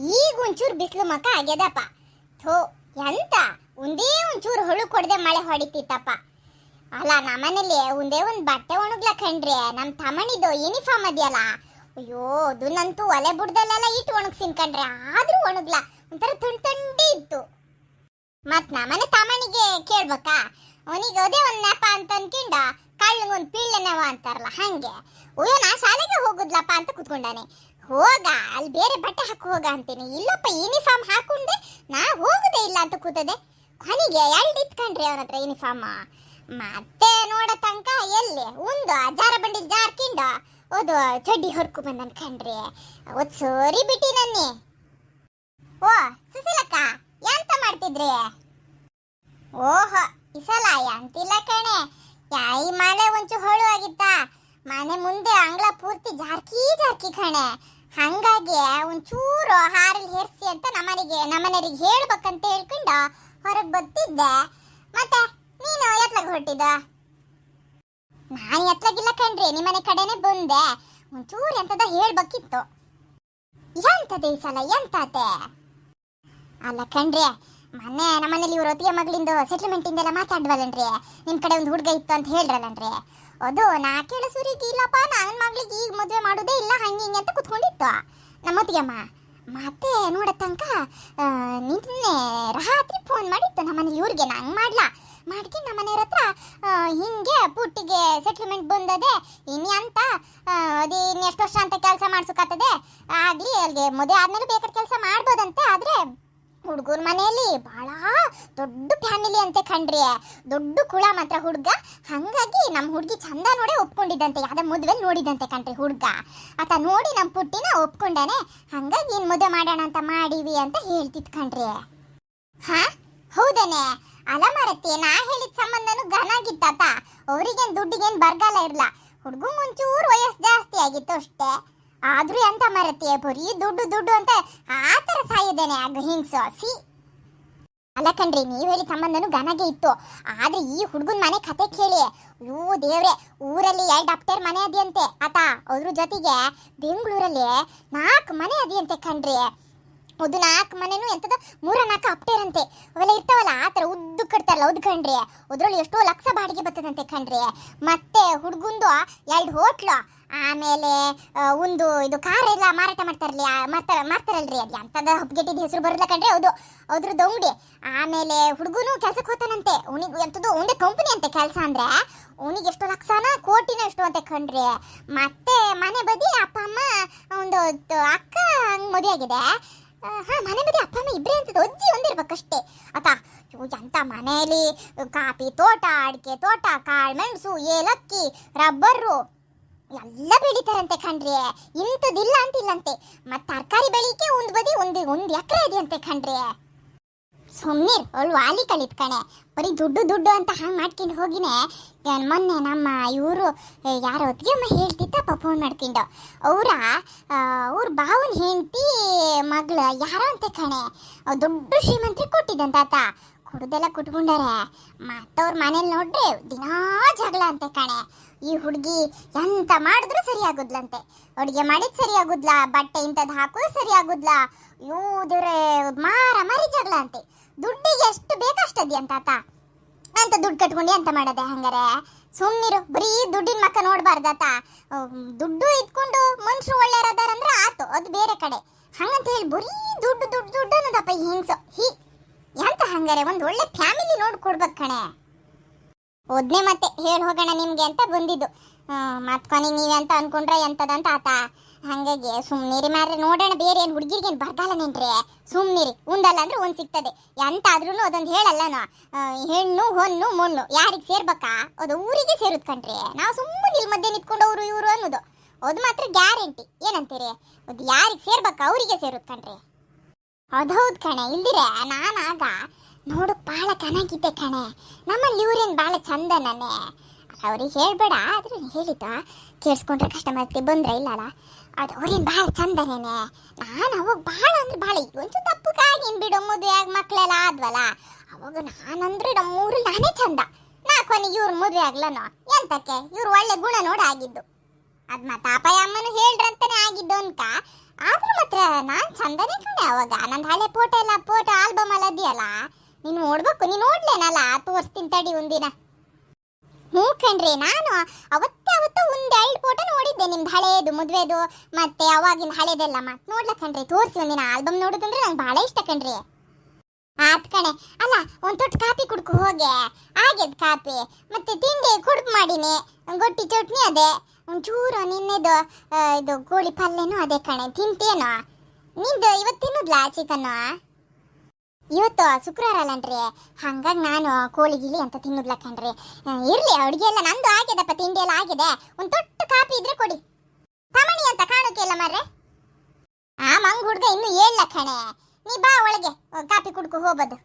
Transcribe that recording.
ಈಗ ಒಂಚೂರು ಬಿಸಿಲು ಮಕ ಆಗ್ಯದಪ್ಪ. ಥೋ, ಎಂತ? ಒಂದೇ ಒಂಚೂರು ಹುಳು ಕೊಡದೆ ಮಳೆ ಹೊಡಿತಿತ್ತಪ್ಪ. ಅಲ್ಲ, ನಮ್ಮನೇಲಿ ಒಂದೇ ಒಂದು ಬಟ್ಟೆ ಒಣಗ್ಲಾ ಕಣ್ರಿ. ನಮ್ಮ ತಮ್ಮನಿದು ಯೂನಿಫಾರ್ಮ್ ಅದೆಯಲ್ಲ. ಅಯ್ಯೋ ಅದು ನಂತೂ ಒಲೆ ಬುಡ್ದಲ್ಲೆಲ್ಲ ಇಟ್ಟು ಒಣಗ್ಸಿನ್ ಕಣ್ರಿ. ಆದರೂ ಒಣಗ್ಲ. ಒಂಥರ ತುಂಡ್ ತಂಡಿ ಇತ್ತು. ಮತ್ತು ನಮ್ಮನೆ ತಮ್ಮನಿಗೆ ಕೇಳ್ಬೇಕಾ. ಅವನಿಗೆ ಅದೇ ಒಂದು ನೆಪ ಅಂತ ಅನ್ಕೊಂಡ ಒಂದು ಪೀಳ್ಳೆ ನೆವ ಅಂತಾರಲ್ಲ, ಹಾಗೆ. ಅಯ್ಯೋ, ನಾ ಶಾಲೆಗೆ ಹೋಗುದ್ಲಪ್ಪ ಅಂತ ಕುತ್ಕೊಂಡಾನೆ. ಹೋಗ, ಅಲ್ಲಿ ಬೇರೆ ಬಟ್ಟೆ ಹಾಕಿ ಹೋಗ ಅಂತೀನಿ. ಇಲ್ಲಪ್ಪ ಯೂನಿಫಾರ್ಮ್ ಹಾಕೊಂಡೆ ನಾ ಹೋಗುದೇ ಇಲ್ಲ ಅಂತ ಕೂತದೆ. ಕೊನೆಗೆ ಎರಡು ಇತ್ಕೊಂಡ್ರಿ ಅವನ ಹತ್ರ ಯೂನಿಫಾರ್ಮ್ ಮತ್ತೆ ನೋಡ ತನಕ ಎಲ್ಲಿ? ಒಂದು ಜಾರ ಬಂಡಿ ಜಾರ್ಕಿಂಡ? ಓದು ಚಡ್ಡಿ ಹೊರ್ಕು ಬಂದನ್ ಅನ್ಕಂಡ್ರಿ ಅವತ್ ಸೋರಿ ಬಿಟ್ಟಿ ನನ್ನಿ. ಓ, ಸುಶೀಲಕ್ಕ, ಎಂತ ಮಾಡ್ತಿದ್ರಿ? ಓಹೋ ಇಸಲ ಸಲ ಎಂತಿಲ್ಲ ಕಣೆ. ಯಾಯಿ ಮಳೆ ಒಂಚು ಹೋಳು ಆಗಿತ್ತ ಮನೆ ಮುಂದೆ ಅಂಗಳ ಪೂರ್ತಿ ಜಾರ್ಕಿ ಜಾರ್ಕಿ ಕಣೆ. ಹಂಗಾಗಿ ಒಂಚೂರು ಹಾರಲ್ಲಿ ಹೆರ್ಸಿ ಅಂತ ನಮ್ಮನೆಗೆ ನಮ್ಮನೆಯರಿಗೆ ಹೇಳ್ಬೇಕಂತ ಹೇಳ್ಕೊಂಡು ಹೊರಗೆ ಬರ್ತಿದ್ದೆ. ಮತ್ತೆ ನೀನು ಎತ್ಲಾಗ ಹೊರಟಿದ್ದ? ನಾನು ಎತ್ಲಾಗಿಲ್ಲ ಕಣ್ರಿ, ನಿಮ್ಮನೆ ಕಡೆನೆ ಬಂದೆ. ಒಂಚೂರು ಎಂತದ ಹೇಳ್ಬೇಕಿತ್ತು. ಎಂತದೆ ಈ ಸಲ, ಎಂತತೆ? ಅಲ್ಲ ಕಣ್ರಿ, ಮೊನ್ನೆ ನಮ್ಮನೇಲಿ ಇವ್ರ ಒತ್ತಿಗೆ ಮಗಳಿಂದು ಸೆಟ್ಲ್ಮೆಂಟಿಂದೆಲ್ಲ ಮಾತಾಡ್ವಲ್ಲನ್ರಿ ನಿಮ್ಮ ಕಡೆ ಒಂದು ಹುಡುಗ ಇತ್ತು ಅಂತ ಹೇಳ್ರಲ್ಲನ್ರಿ. ಅದು ನಾ ಕೇಳ ಸುರಿಗೆ ಇಲ್ಲಪ್ಪ ನನ್ನ ಮಗಳಿಗೆ ಈಗ ಮದುವೆ ಮಾಡೋದೇ ಇಲ್ಲ, ಹಂಗೆ ಹಿಂಗೆ ಅಂತ ಕುತ್ಕೊಂಡಿತ್ತು. ನಮ್ಮ ಅಮ್ಮ ಮತ್ತೆ ನೋಡ ತನಕ ನಿನ್ನೆ ರಾತ್ರಿ ಫೋನ್ ಮಾಡಿತ್ತು ನಮ್ಮನೇಲಿ ಇವ್ರಿಗೆ, ನಂಗೆ ಮಾಡ್ಲಾ? ನಮ್ಮ ಮನೆಯವ್ರ ಹತ್ರ ಹಿಂಗೆ ಪುಟ್ಟಿಗೆ ಸೆಟ್ಲ್ಮೆಂಟ್ ಬಂದದೆ, ಇನ್ನು ಅಂತ ಅದೇ ಇನ್ನು ಎಷ್ಟು ವರ್ಷ ಅಂತ ಕೆಲಸ ಮಾಡ್ಸೋಕತ್ತದೆ ಆಗಲಿ ಅಲ್ಲಿಗೆ ಮದುವೆ ಆದಮೇಲೆ ಬೇಕಾದ ಕೆಲಸ ಮಾಡ್ಬೋದಂತೆ, ಆದರೆ ಹುಡುಗರ ಮನೆಯಲ್ಲಿ ಬಹಳ ದೊಡ್ಡ ಫ್ಯಾಮಿಲಿ ಅಂತೆ ಕಣ್ರಿ. ದೊಡ್ಡ ಕುಳ ಮಾತ್ರ ಹುಡುಗ. ಹಂಗಾಗಿ ನಮ್ಮ ಹುಡುಗಿ ಚಂದ ನೋಡೇ ಒಪ್ಕೊಂಡಿದ್ದಂತೆ. ಯಾವ್ದೋ ಮದುವೆ ನೋಡಿದಂತೆ ಕಣ್ರಿ ಹುಡುಗ. ಆತ ನೋಡಿ ನಮ್ಮ ಪುಟ್ಟಿನ ಒಪ್ಕೊಂಡಾನೆ. ಹಂಗಾಗಿ ಏನು ಮದುವೆ ಮಾಡೋಣ ಅಂತ ಮಾಡೀವಿ ಅಂತ ಹೇಳ್ತಿದ್ ಕಣ್ರಿ. ಹಾ? ಹೌದನೇ. ಅಲ ಮರತಿ ನಾ ಹೇಳಿದ ಸಂಬಂಧನು ಘನಾಗಿತ್ತಾತ ಅವ್ರಿಗೇನು ದುಡ್ಡಿಗೇನು ಬರಗಾಲ ಇರಲ್ಲ ಹುಡ್ಗು ಒಂಚೂರು ವಯಸ್ಸು ಜಾಸ್ತಿ ಆಗಿತ್ತು ಅಷ್ಟೇ. ಆದರೂ ಎಂತ ಮರತ್ತೆ, ಬರೀ ದುಡ್ಡು ದುಡ್ಡು ಅಂತ ಆ ಥರ ಸಾಯಿದ್ದೇನೆ ಆಗ ಹಿಂಗ್ಸು ಸಿ ಅಲ್ಲ ಕಣ್ರಿ, ನೀವು ಹೇಳಿ ಸಂಬಂಧನು ಗನಗೆ ಇತ್ತು. ಆದ್ರೆ ಈ ಹುಡುಗನ ಮನೆ ಕತೆ ಕೇಳಿ. ಅಯ್ಯೋ ದೇವ್ರೆ, ಊರಲ್ಲಿ ಎರಡು ಅಪ್ಟೇರ್ ಮನೆ ಅದಿಯಂತೆ. ಆತ ಅದ್ರ ಜೊತೆಗೆ ಬೆಂಗಳೂರಲ್ಲಿ ನಾಲ್ಕು ಮನೆ ಅದಿಯಂತೆ ಕಣ್ರಿ. ಅದು ನಾಲ್ಕು ಮನೆನೂ ಎಂತದ ಮೂರ ನಾಲ್ಕು ಅಪ್ಟೇರ್ ಅಂತೆ ಅವೆಲ್ಲ ಇರ್ತಾವಲ್ಲ ಆ ಥರ ಉದ್ ಕಣ್ರಿ. ಅದ್ರಲ್ಲಿ ಎಷ್ಟೋ ಲಕ್ಷ ಬಾಡಿಗೆ ಬರ್ತದಂತೆ ಕಣ್ರಿ. ಮತ್ತೆ ಹುಡುಗಂದು ಎರಡು ಹೋಟ್ಲು, ಆಮೇಲೆ ಒಂದು ಇದು ಕಾರ್ ಎಲ್ಲ ಮಾರಾಟ ಮಾಡ್ತಾರಲ್ಲ ಮಾಡ್ತಾರ ಮಾಡ್ತಾರಲ್ರಿ ಅದು ಎಂಥದ ಹಬ್ಗೆಟ್ಟಿದ ಹೆಸರು ಬರಲ್ಲ ಕಣ್ರಿ ಹೌದು ಅದ್ರದ್ದು ಅಂಗಡಿ ಆಮೇಲೆ ಹುಡುಗನು ಕೆಲ್ಸಕ್ಕೆ ಹೋತಾನಂತೆ ಅವನಿಗೆ ಎಂತದ್ದು ಒಂದೇ ಕಂಪನಿ ಅಂತೆ ಕೆಲಸ ಅಂದ್ರೆ. ಅವನಿಗೆ ಎಷ್ಟು ಲಕ್ಷನ ಕೋಟಿನ ಎಷ್ಟು ಅಂತ ಕಣ್ರಿ. ಮತ್ತೆ ಮನೆ ಬದಿ ಅಪ್ಪ, ಅಮ್ಮ, ಒಂದು ಅಕ್ಕ, ಹಂಗೆ ಮದುವೆ ಆಗಿದೆ. ಹಾ ಮನೆ ಬದಿ ಅಪ್ಪ ಅಮ್ಮ ಇಬ್ಬರೇ ಒಂದೇ ಅಜ್ಜಿ ಒಂದಿರ್ಬೇಕಷ್ಟೇ. ಆತ ಎಂತ ಮನೆಯಲ್ಲಿ ಕಾಫಿ ತೋಟ, ಅಡಿಕೆ ತೋಟ, ಕಾಳು ಮೆಣಸು, ಏಲಕ್ಕಿ, ರಬ್ಬರು, ಎಲ್ಲ ಬೆಳೀತಾರಂತೆ ಕಣ್ರಿ. ಇಂಥದಿಲ್ಲ ಅಂತಿಲ್ಲಂತೆ. ಮತ್ತೆ ತರಕಾರಿ ಬೆಳಿಕೆ ಒಂದು ಬದಿ, ಒಂದು ಒಂದು ಎಕರೆ ಇದೆಯಂತೆ ಕಣ್ರಿ. ಸುಮ್ಮನೆ ಅವಳು ವಾಲಿ ಕಳಿತ್ ಕಣೆ. ಬರೀ ದುಡ್ಡು ದುಡ್ಡು ಅಂತ ಹಂಗೆ ಮಾಡ್ಕೊಂಡು ಹೋಗಿನೇ ನಾನ್ ಮೊನ್ನೆ ನಮ್ಮ ಇವರು ಯಾರು ಹೊತ್ತಿಗೆ ಅಮ್ಮ ಹೇಳ್ತಿತ್ತಪ್ಪ ಫೋನ್ ಮಾಡ್ಕೊಂಡು. ಅವರ ಅವ್ರ ಬಾವನ ಹೆಂಡತಿ ಮಗಳು ಯಾರೋ ಅಂತೆ ಕಣೆ. ದೊಡ್ಡ ಶ್ರೀಮಂತ್ರಿ ಕೊಟ್ಟಿದ್ದಂತ ಆತ ಕುಡ್ದೆಲ್ಲ ಕುಟ್ಕೊಂಡಾರೆ ಮತ್ತವ್ರ ಮನೇಲಿ ನೋಡ್ರಿ ದಿನಾ ಜಗಳ ಅಂತೆ ಕಣೆ. ಈ ಹುಡುಗಿ ಎಂತ ಮಾಡಿದ್ರು ಸರಿಯಾಗುದ್ಲಂತೆ ಅಡುಗೆ ಮಾಡಿದ್ ಸರಿ ಆಗುದ್ಲ, ಬಟ್ಟೆ ಇಂಥದ್ದು ಹಾಕೋದು ಸರಿಯಾಗುದ್ಲ ಆಗುದ್ಲ. ಇವು ದೇವ್ರೆ ಮಾರ ಮಾರಿ ಜಗಳ ಅಂತೆ. ದುಡ್ಡಿಗೆ ಎಷ್ಟು ಬೇಕಷ್ಟದಿ ಅಂತ ಆತ? ಅಂತ ದುಡ್ಡು ಕಟ್ಕೊಂಡು ಅಂತ ಮಾಡದೆ ಹಂಗಾರೆ? ಸುಮ್ಮನಿರು ಬರೀ ದುಡ್ಡಿನ ಮಕ್ಕ ನೋಡಬಾರ್ದಾತ ದುಡ್ಡು ಇಟ್ಕೊಂಡು ಮನುಷ್ಯರು ಒಳ್ಳೆಯರದಾರಂದ್ರೆ ಆತು, ಅದು ಬೇರೆ ಕಡೆ. ಹಂಗಂತ ಹೇಳಿ ಬರೀ ದುಡ್ಡು ದುಡ್ಡು ದುಡ್ಡು ಅನ್ನೋದಪ್ಪ ಹಿಂಸು. ಹಿ, ಎಂತ ಹಂಗಾರೆ? ಒಂದು ಒಳ್ಳೆ ಫ್ಯಾಮಿಲಿ ನೋಡ್ಕೊಡ್ಬೇಕು ಕಣೆ. ಒದ್ನೆ ಮತ್ತೆ, ಹೇಳಿ ಹೋಗೋಣ ನಿಮ್ಗೆ ಅಂತ ಬಂದಿದ್ದು. ಮತ್ ಕೊನೆಗೆ ನೀವೇ ಅಂತ ಅನ್ಕೊಂಡ್ರೆ ಎಂತದಂತ ಆತ? ಹಂಗಾಗಿ ಸುಮ್ನಿರಿ ಮಾರ್ರೆ, ನೋಡೋಣ ಬೇರೆ ಏನು ಹುಡುಗಿರ್ಗೇನು ಬರ್ಗಾಲನೇನ್ರಿ ಸುಮ್ನಿರಿ ಉಂಡಲ್ಲ ಅಂದ್ರೆ ಒಂದು ಸಿಗ್ತದೆ. ಎಂತಾದ್ರೂ ಅದೊಂದು ಹೇಳಲ್ಲನ ಹೆಣ್ಣು, ಹೊನ್ನು ಮೊನ್ನು ಯಾರಿಗೆ ಸೇರ್ಬೇಕಾ? ಅದು ಊರಿಗೆ ಸೇರುತ್ ಕಣ್ರಿ ನಾವು ಸುಮ್ಮನೆ ಇಲ್ಲಿ ಮಧ್ಯೆ ನಿಂತ್ಕೊಂಡು ಇವರು ಅನ್ನೋದು. ಅದು ಮಾತ್ರ ಗ್ಯಾರಂಟಿ. ಏನಂತೀರಿ? ಅದು ಯಾರಿಗೆ ಸೇರ್ಬೇಕಾ ಅವರಿಗೆ ಸೇರುತ್ ಕಣ್ರಿ ಅದು ಹೌದು ಕಣೆ, ಇಲ್ದಿರೆ ನಾನಾಗ ನೋಡು ಭಾಳ ಚೆನ್ನಾಗಿದ್ದೆ ಕಣೆ. ನಮ್ಮಲ್ಲಿ ಇವ್ರೇನು ಭಾಳ ಚಂದ ನಾನೇ ಅವ್ರಿಗೆ ಹೇಳ್ಬೇಡ ಆದ್ರೆ ಹೇಳಿದ್ದ ಕೇಳಿಸ್ಕೊಂಡ್ರೆ ಮತ್ತೆ ಬಂದ್ರೆ ಇಲ್ಲಲ್ಲ. ಅದು ಅವ್ರೇನು ಭಾಳ ಚಂದನೇನೆ? ನಾನು ಅವಾಗ ಭಾಳ ಅಂದ್ರೆ ಭಾಳ ಈಗ ಒಂಚೂರು ತಪ್ಪುಗಾಗಿ ಬಿಡು ಮದುವೆಯಾಗ ಮಕ್ಕಳೆಲ್ಲ ಆದ್ವಲ್ಲ? ಅವಾಗ ನಾನಂದ್ರೆ ನಮ್ಮೂರು ನಾನೇ ಚಂದ. ನಾ ಕೊನೆ ಇವ್ರ ಮದುವೆ ಆಗ್ಲನೋ? ಎಂತಕ್ಕೆ? ಇವ್ರು ಒಳ್ಳೆ ಗುಣ ನೋಡಿ ಆಗಿದ್ದು. ಅದ್ ಮತ್ತೆ ಅಪ್ಪಯ್ಯ ಅಮ್ಮನು ಹೇಳ್ರಂತಾನೆ ಆಗಿದ್ದು ಅನ್ಕ ಆದ್ರೂ ಮಾತ್ರ ನಾನ್ ಚಂದನೇ ಕಣೆ ಅವಾಗ. ನಂದು ಹಳೆ ಫೋಟೋ ಎಲ್ಲ ಫೋಟೋ ಆಲ್ಬಮ್ ಅಲ್ಲ ಅದಿಯಲ್ಲ ನೀನು ನೋಡ್ಬೇಕು, ನೀನು ನೋಡ್ಲೇನಲ್ಲ? ತೋರಿಸ್ತೀನಿ ತಡಿ ಒಂದಿನ. ಹ್ಞೂ ಕಣ್ರಿ ನಾನು ಅವತ್ತೇ ಅವತ್ತು ಒಂದು ಎರಡು ಫೋಟೋ ನೋಡಿದ್ದೆ ನಿಮ್ದು ಹಳೇದು, ಮದುವೆದು, ಮತ್ತೆ ಅವಾಗಿನ ಹಳೇದೆಲ್ಲ ಮತ್ತೆ ನೋಡ್ಲ ಕಣ್ರಿ, ತೋರಿಸಿ ಒಂದಿನ ಆಲ್ಬಮ್ ನೋಡೋದಂದ್ರೆ ನಂಗೆ ಬಹಳ ಇಷ್ಟ ಕಣ್ರಿ. ಆತ್ ಕಣೆ, ಅಲ್ಲ ಒಂದು ತೊಟ್ಟು ಕಾಪಿ ಕುಡ್ಕು ಹೋಗೆ, ಆಗ್ಯದ ಕಾಪಿ, ಮತ್ತೆ ತಿಂಡಿ ಕುಡ್ಕು ಮಾಡಿನಿ, ಗೊಟ್ಟಿ ಚಟ್ನಿ ಅದೇ, ಒಂಚೂರು ನಿನ್ನೆದು ಇದು ಕೋಳಿ ಪಲ್ಯನೂ ಅದೇ ಕಣೆ, ತಿಂತೇನೋ? ನಿಂದು ಇವತ್ತು ತಿನ್ನೋದ್ಲಾ ಚಿಕನ್ನು ಇವತ್ತು ಶುಕ್ರವಾರ ಅಲ್ಲನ್ರಿ. ಹಂಗಾಗಿ ನಾನು ಕೋಳಿ ಗಿಳಿ ಅಂತ ತಿನ್ನೋದ್ಲ ಕಣ್ರಿ ಇರ್ಲಿ, ಅಡುಗೆ ಎಲ್ಲ ನಂದು ಆಗಿದೆಪ್ಪ ತಿಂಡಿ ಎಲ್ಲ ಆಗಿದೆ. ಒಂದ್ ತೊಟ್ಟು ಕಾಪಿ ಇದ್ರೆ ಕೊಡಿ. ತಮಣಿ ಅಂತ ಕಾಣೋಕೆ ಇಲ್ಲ ಮರ್ರೆ. ಆ ಮಂಗ್ ಹುಡ್ಗ ಇನ್ನು ಏಳ್ಲ ಕಣೆ ನೀ ಬಾ ಒಳಗೆ ಕಾಪಿ ಕುಡ್ಕೊ ಹೋಗ್ಬೋದು